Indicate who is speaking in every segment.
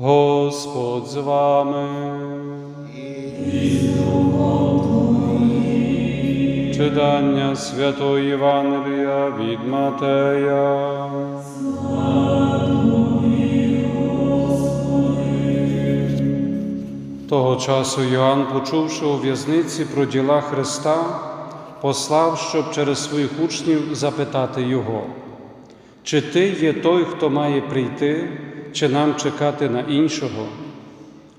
Speaker 1: Господь з вами. Читання Святої Євангелія від Матея. Того часу Йоанн, почувши у в'язниці про діла Христа, послав, щоб через своїх учнів запитати Його, чи ти є той, хто має прийти, чи нам чекати на іншого?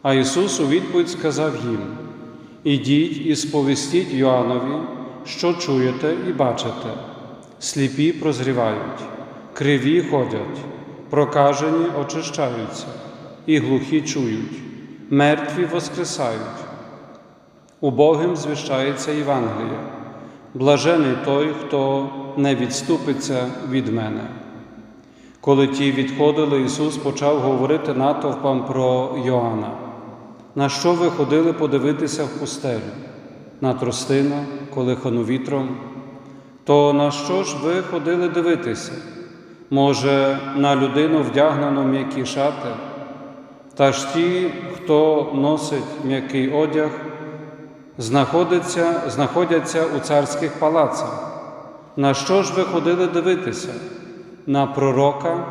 Speaker 1: А Ісус у відповідь сказав їм: Ідіть і сповістіть Йоаннові, що чуєте і бачите. Сліпі прозрівають, криві ходять, прокажені очищаються, і глухі чують, мертві воскресають. Убогим звіщається Євангеліє. Блажений той, хто не відступиться від мене. Коли ті відходили, Ісус почав говорити натовпам про Йоанна. На що ви ходили подивитися в пустелю? На тростина, колихану вітром? То на що ж ви ходили дивитися? Може, на людину вдягнено м'які шати? Та ж ті, хто носить м'який одяг, знаходяться, знаходяться у царських палацах. На що ж ви ходили дивитися? На пророка?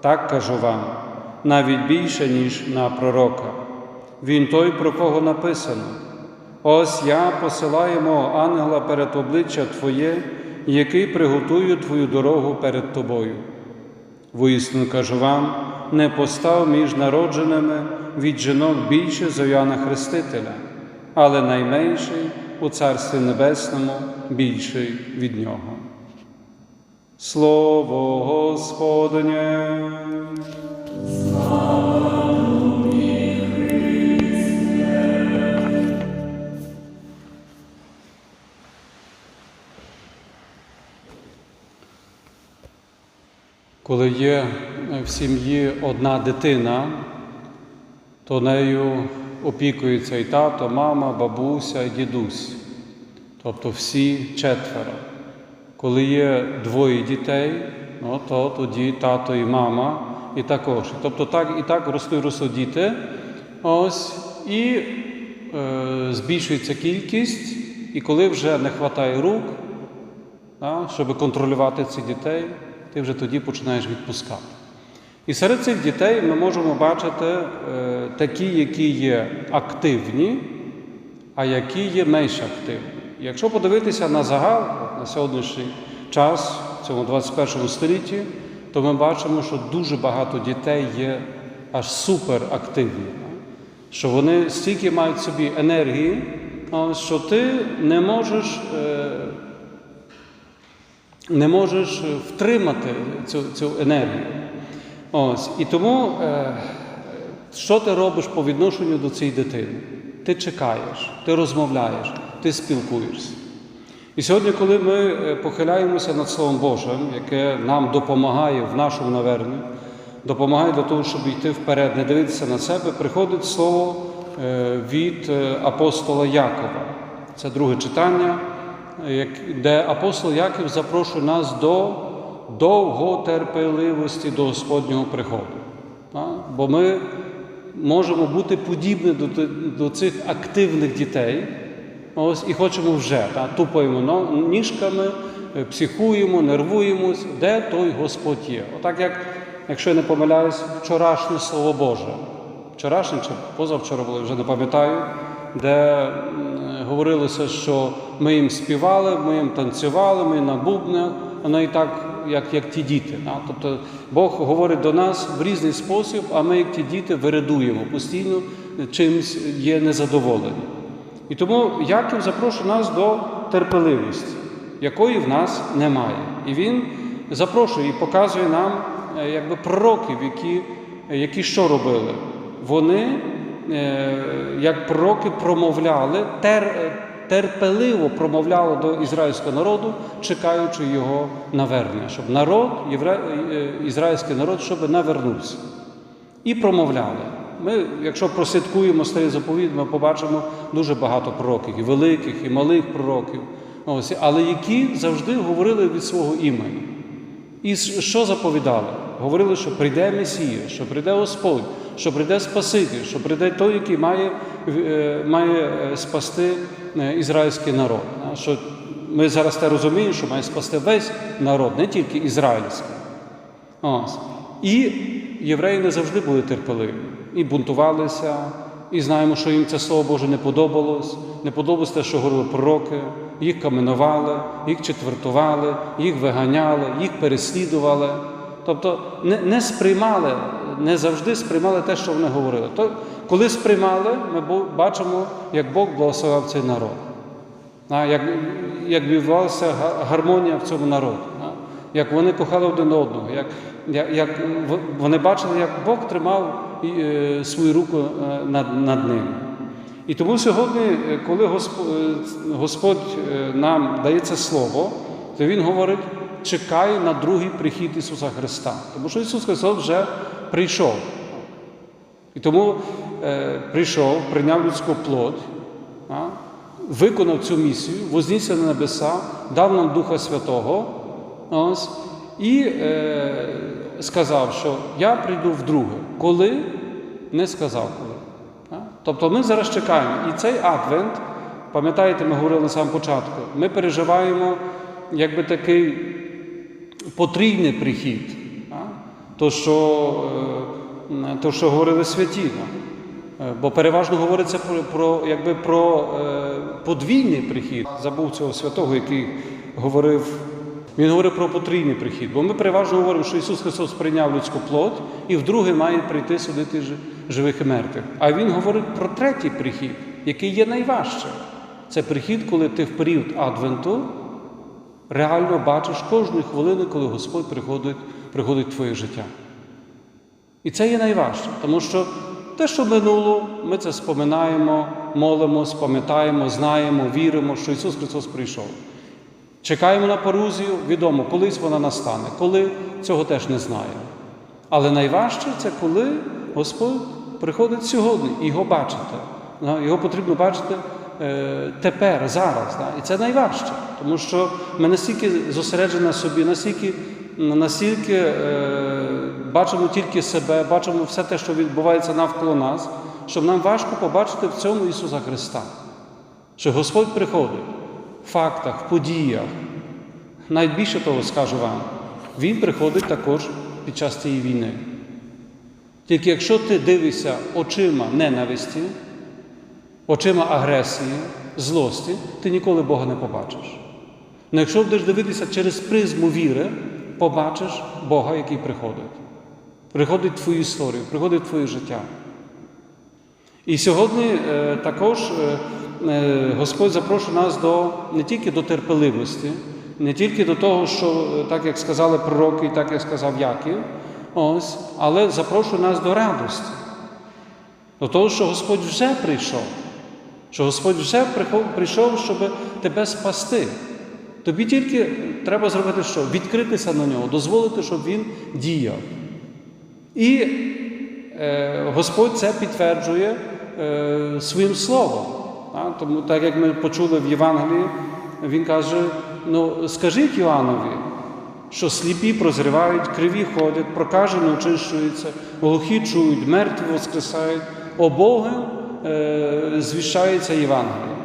Speaker 1: Так кажу вам, навіть більше, ніж на пророка. Він той, про кого написано. Ось я посилаю мого ангела перед обличчя Твоє, який приготує Твою дорогу перед Тобою. Воістину кажу вам, не постав між народженими від жінок більше за Йоанна Хрестителя, але найменший у Царстві Небесному більший від нього. Слово Господнє. Коли є в сім'ї одна дитина, то нею опікується і тато, мама, бабуся, і дідусь, тобто всі четверо. Коли є двоє дітей, ну, то тоді тато і мама, і також. Тобто так і так ростуть ростуть діти, ось, і е, збільшується кількість, і коли вже не вистачає рук, да, щоб контролювати цих дітей, ти вже тоді починаєш відпускати. І серед цих дітей ми можемо бачити е, такі, які є активні, а які є менш активні. Якщо подивитися на загал на сьогоднішній час, в цьому 21 столітті, то ми бачимо, що дуже багато дітей є аж суперактивні, що вони стільки мають собі енергії, що ти не можеш. е, не можеш втримати цю цю енергію. Ось. І тому, е, що ти робиш по відношенню до цієї дитини? Ти чекаєш, ти розмовляєш, ти спілкуєшся. І сьогодні, коли ми е, похиляємося над Словом Божим, яке нам допомагає в нашому наверненні, допомагає для того, щоб йти вперед, не дивитися на себе, приходить слово е, від е, апостола Якова. Це друге читання де апостол Яків запрошує нас до довготерпеливості до Господнього приходу. Бо ми можемо бути подібні до до цих активних дітей ось, і хочемо вже, та, тупаємо ніжками, психуємо, нервуємось, де той Господь є. Отак, як, якщо я не помиляюсь, вчорашнє Слово Боже. Вчорашнє чи позавчора було, вже не пам'ятаю, де говорилося, що ми їм співали, ми їм танцювали, ми на бубнах, воно і так, як як ті діти. Тобто Бог говорить до нас в різний спосіб, а ми, як ті діти, вирядуємо постійно чимось є незадоволені. І тому Яків запрошує нас до терпеливості, якої в нас немає. І він запрошує і показує нам якби пророків, які, які що робили. Вони як пророки промовляли, тер, терпеливо промовляли до ізраїльського народу, чекаючи його навернення, щоб народ, ізраїльський народ, щоб навернувся. І промовляли. Ми, якщо прослідкуємо старий заповідь, ми побачимо дуже багато пророків, і великих, і малих пророків, ось, але які завжди говорили від свого імені. І що заповідали? Говорили, що прийде Месія, що прийде Господь, що прийде Спаситель, що прийде той, який має, е, має е, спасти е, ізраїльський народ. Що ми зараз те розуміємо, що має спасти весь народ, не тільки ізраїльський. Ось. І євреї не завжди були терпеливі. І бунтувалися, і знаємо, що їм це слово Боже не подобалось, не подобалось те, що говорили пророки, їх каменували, їх четвертували, їх виганяли, їх переслідували. Тобто не, не сприймали, не завжди сприймали те, що вони говорили. То, коли сприймали, ми бачимо, як Бог благословив цей народ. А, як, як відбувалася гармонія в цьому народі, а, як вони кохали один одного, як, як, як вони бачили, як Бог тримав свою руку е, над, над ними. І тому сьогодні, е, коли Господь, е, нам дає це слово, то Він говорить, чекай на другий прихід Ісуса Христа. Тому що Ісус Христос вже прийшов. І тому е, прийшов, прийняв людську плоть, виконав цю місію, вознісся на небеса, дав нам Духа Святого ось, і е, сказав, що я прийду вдруге. Коли не сказав коли. Тобто ми зараз чекаємо. І цей адвент, пам'ятаєте, ми говорили на самому початку, ми переживаємо якби такий потрійний прихід. То, що, е, то, що говорили святі. Е, Бо переважно говориться про, про, якби про е, подвійний прихід. Забув цього святого, який говорив. Він говорив про потрійний прихід. Бо ми переважно говоримо, що Ісус Христос прийняв людську плоть і вдруге має прийти судити живих і мертвих. А Він говорить про третій прихід, який є найважчим. Це прихід, коли ти в період Адвенту реально бачиш кожної хвилини, коли Господь приходить, приходить в твоє життя. І це є найважче, тому що те, що минуло, ми це споминаємо, молимось, пам'ятаємо, знаємо, віримо, що Ісус Христос прийшов. Чекаємо на парузію, відомо, колись вона настане, коли цього теж не знаємо. Але найважче це коли Господь приходить сьогодні і його бачите. Його потрібно бачити е, тепер, зараз. І це найважче, тому що ми настільки зосереджені на собі, настільки, настільки е, бачимо тільки себе, бачимо все те, що відбувається навколо нас, що нам важко побачити в цьому Ісуса Христа. Що Господь приходить фактах, подіях. Навіть більше того скажу вам, Він приходить також під час цієї війни. Тільки якщо ти дивишся очима ненависті, очима агресії, злості, ти ніколи Бога не побачиш. Але якщо будеш дивитися через призму віри, побачиш Бога, який приходить. Приходить в твою історію, приходить в твоє життя. І сьогодні е, також е, Господь запрошує нас до, не тільки до терпеливості, не тільки до того, що, е, так як сказали пророки, і так як сказав Яків, ось, але запрошує нас до радості, до того, що Господь вже прийшов, що Господь вже прийшов, щоб тебе спасти. Тобі тільки треба зробити що? Відкритися на нього, дозволити, щоб він діяв. І е, Господь це підтверджує е, своїм словом. Тому, так як ми почули в Євангелії, він каже: ну, скажіть Йоаннові, що сліпі прозрівають, криві ходять, прокажені очищуються, глухі чують, мертві воскресають, обогим е, звіщається Євангеліє.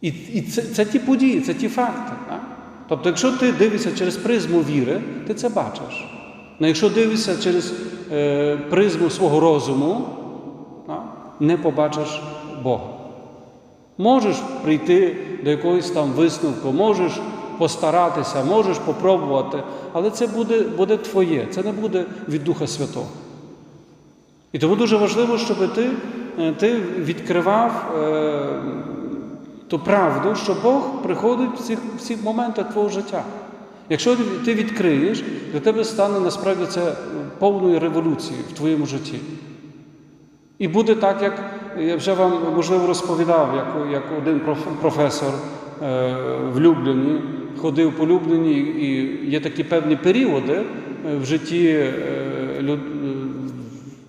Speaker 1: І, і це, це ті події, це ті факти. Так? Тобто, якщо ти дивишся через призму віри, ти це бачиш. Але якщо дивишся через е, призму свого розуму, так, не побачиш Бога. Можеш прийти до якогось там висновку, можеш постаратися, можеш попробувати, але це буде, буде твоє, це не буде від Духа Святого. І тому дуже важливо, щоб ти, е, ти відкривав е, ту правду, що Бог приходить в всіх, всіх моментах твого життя. Якщо ти відкриєш, для тебе стане насправді це повною революцією в твоєму житті. І буде так, як я вже вам можливо розповідав, як, як один професор е, в Любліні ходив по Любліні, і є такі певні періоди е, в житті е,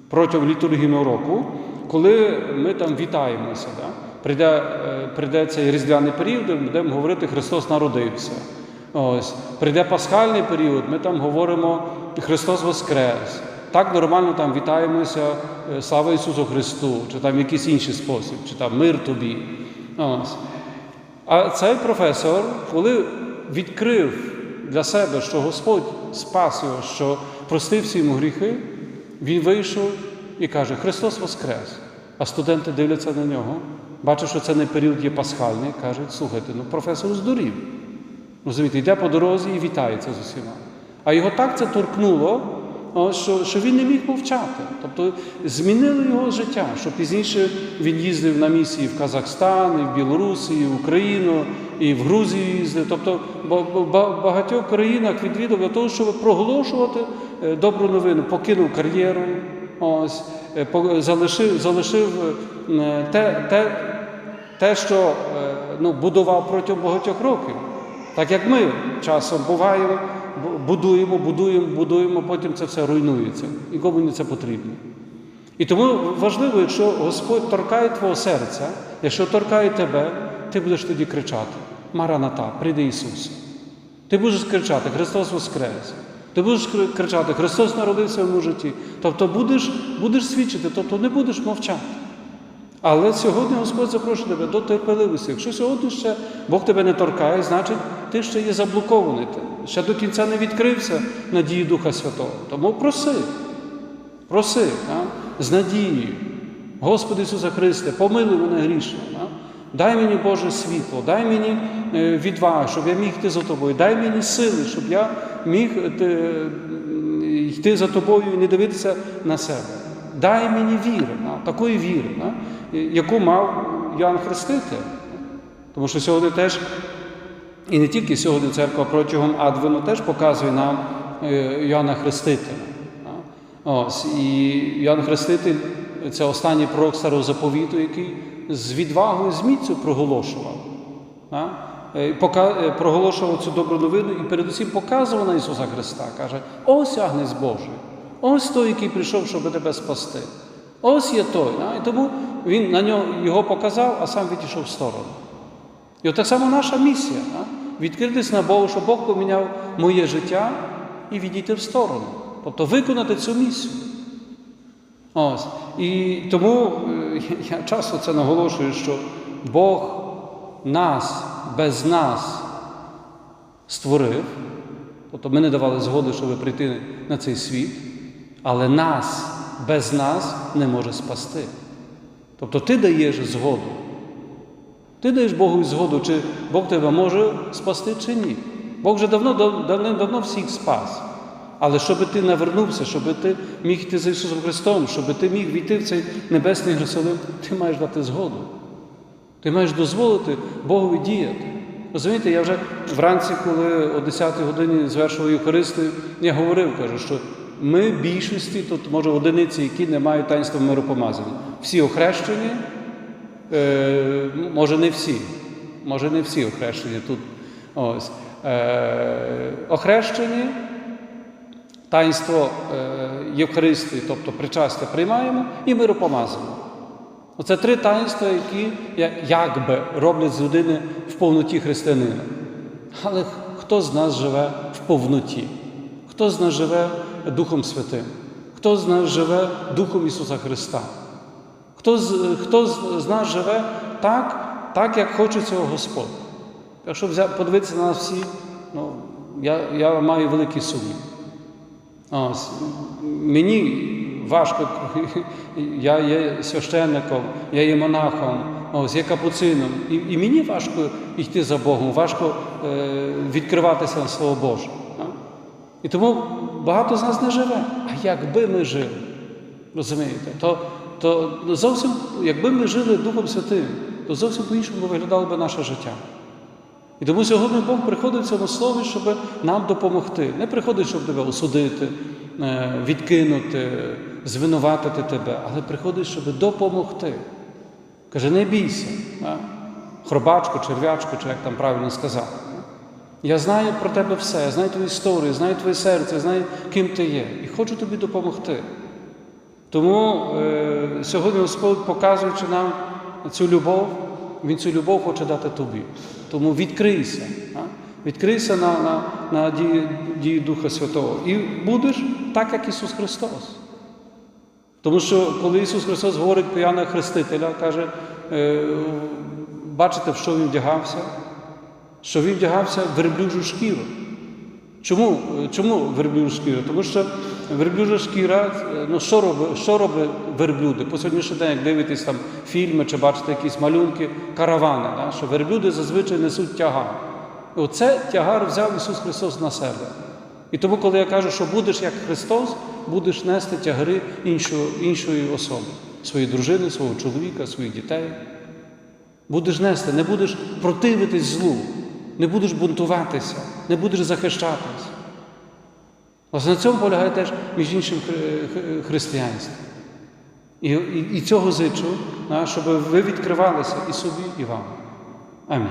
Speaker 1: протягом літургійного року, коли ми там вітаємося. Да? Прийде, прийде цей різдвяний період, ми будемо говорити Христос народився. Ось прийде пасхальний період, ми там говоримо Христос Воскрес. Так нормально там вітаємося, е, слава Ісусу Христу, чи там якийсь інший спосіб, чи там мир тобі. А цей професор, коли відкрив для себе, що Господь спас його, що простив всі йому гріхи, він вийшов і каже: Христос Воскрес! А студенти дивляться на нього, бачать, що це не період є пасхальний, кажуть, слухайте, ну професор здурів. Розумієте, йде по дорозі і вітається з усіма. А його так це торкнуло, що, що він не міг мовчати. Тобто змінило його життя, що пізніше він їздив на місії в Казахстан, і в Білорусі, і в Україну, і в Грузію їздив. Тобто в багатьох країнах відвідав для того, щоб проголошувати е, добру новину, покинув кар'єру, ось, е, залишив, залишив е, те, те, те, що ну, будував протягом багатьох років. Так як ми часом буваємо, бу- будуємо, будуємо, будуємо, потім це все руйнується. Нікому не це потрібно. І тому важливо, якщо Господь торкає твого серця, якщо торкає тебе, ти будеш тоді кричати: Мараната, прийди Ісус. Ти будеш кричати Христос Воскрес. Ти будеш кричати Христос народився в моєму житті. Тобто будеш, будеш свідчити, тобто не будеш мовчати. Але сьогодні Господь запрошує тебе до терпеливості. Якщо сьогодні ще Бог тебе не торкає, значить ти ще є заблокований. Ще до кінця не відкрився надії Духа Святого. Тому проси, проси а? з надією. Господи Ісуса Христе, помилуй мене грішно. А? Дай мені Боже світло, дай мені е, відвагу, щоб я міг йти за тобою. Дай мені сили, щоб я міг е, йти за тобою і не дивитися на себе. Дай мені віри, а, такої віри, а, яку мав Йоанн Хреститель. Тому що сьогодні теж, і не тільки сьогодні церква протягом Адвену теж показує нам е, Йоанна Хрестителя. Ось, і Йоанн Хреститель це останній пророк Старого Заповіту, який з відвагою, з міцю проголошував. Е, е, Проголошував цю добру новину і передусім показував на Ісуса Христа. Каже: ось Агнець Божий, ось той, який прийшов, щоб тебе спасти. Ось є той. І тому він на нього його показав, а сам відійшов в сторону. І от так само наша місія відкритись на Богу, щоб Бог поміняв моє життя і відійти в сторону. Тобто виконати цю місію. Ось. І тому е, я часто це наголошую, що Бог нас без нас створив, тобто ми не давали згоди, щоб прийти на цей світ, але нас без нас не може спасти. Тобто ти даєш згоду. Ти даєш Богу згоду, чи Бог тебе може спасти, чи ні. Бог вже давно, давно всіх спас. Але щоб ти навернувся, щоб ти міг йти за Ісусом Христом, щоб ти міг війти в цей небесний Єрусалим, ти маєш дати згоду. Ти маєш дозволити Богові діяти. Розумієте, я вже вранці, коли о 10-й годині звершував Євхаристію, я говорив, кажу, що ми більшості, тут може одиниці, які не мають таїнства миропомазання. Всі охрещені, е, може не всі, може не всі охрещені тут. Ось. Е, охрещені, таїнство е, Євхаристії, тобто причастя приймаємо, і миропомазання. Оце три таїнства, які якби роблять з людини в повноті християнина. Але хто з нас живе в повноті? Хто з нас живе Духом Святим? Хто з нас живе Духом Ісуса Христа? Хто з, хто з, нас живе так, так, як хоче цього Господь? Якщо взя, подивитися на нас всі, ну, я, я маю великий сумнів. Мені важко, я є священником, я є монахом, ось, є капуцином. І, і мені важко йти за Богом, важко е, відкриватися на Слово Боже. І тому багато з нас не живе. А якби ми жили, розумієте, то, то зовсім, якби ми жили Духом Святим, то зовсім по-іншому виглядало би наше життя. І тому сьогодні Бог приходить в цьому слові, щоб нам допомогти. Не приходить, щоб тебе осудити, е, відкинути, звинуватити тебе, але приходить, щоб допомогти. Каже, не бійся, хробачку, черв'ячку, чи як там правильно сказати. Я знаю про тебе все, я знаю твою історію, знаю твоє серце, знаю, ким ти є, і хочу тобі допомогти. Тому е, сьогодні Господь, показуючи нам цю любов, Він цю любов хоче дати тобі. Тому відкрийся. А? Відкрийся на, на, на дії, дії Духа Святого. І будеш так, як Ісус Христос. Тому що коли Ісус Христос говорить про Яна Хрестителя, каже, е, бачите, в що він вдягався? Що він вдягався верблюжу шкіру. Чому, чому верблюжа шкіра? Тому що верблюжа шкіра, е, ну що робить, що робить верблюди? По сьогоднішній день, як дивитесь там фільми чи бачите якісь малюнки, каравани, да? що верблюди зазвичай несуть тягар. Оце тягар взяв Ісус Христос на себе. І тому, коли я кажу, що будеш як Христос, будеш нести тягари іншої, іншої особи, своєї дружини, свого чоловіка, своїх дітей. Будеш нести, не будеш противитись злу, не будеш бунтуватися, не будеш захищатися. Власне, на цьому полягає теж, між іншим, хри- хри- християнство. І, і, і цього зичу, щоб ви відкривалися і собі, і вам. Амінь.